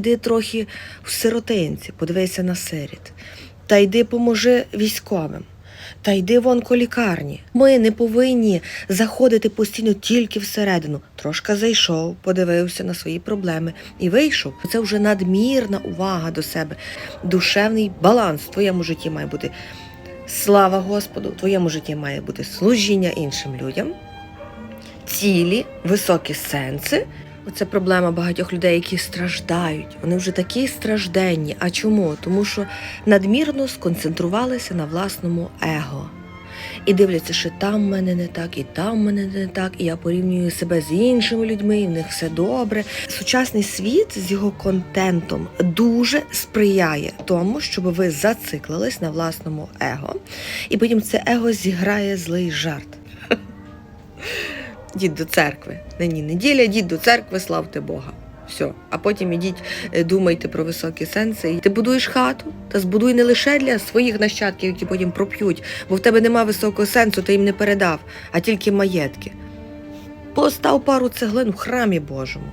Йди трохи в сиротинці, подивися на сиріт. Та йди поможи військовим. Та йди в онколікарні. Ми не повинні заходити постійно тільки всередину. Трошка зайшов, подивився на свої проблеми і вийшов. Це вже надмірна увага до себе. Душевний баланс в твоєму житті має бути. Слава Господу, в твоєму житті має бути служіння іншим людям, цілі, високі сенси. Оце проблема багатьох людей, які страждають. Вони вже такі стражденні. А чому? Тому що надмірно сконцентрувалися на власному его. І дивляться, що там мене не так, і там мене не так, і я порівнюю себе з іншими людьми, і в них все добре. Сучасний світ з його контентом дуже сприяє тому, щоб ви зациклились на власному его, і потім це его зіграє злий жарт. Дід до церкви. Нині неділя, дід до церкви, славте Бога. Все. А потім ідіть, е, думайте про високі сенси. Ти будуєш хату, та збудуй не лише для своїх нащадків, які потім проп'ють, бо в тебе нема високого сенсу, ти їм не передав, а тільки маєтки. Постав пару цеглин в храмі Божому.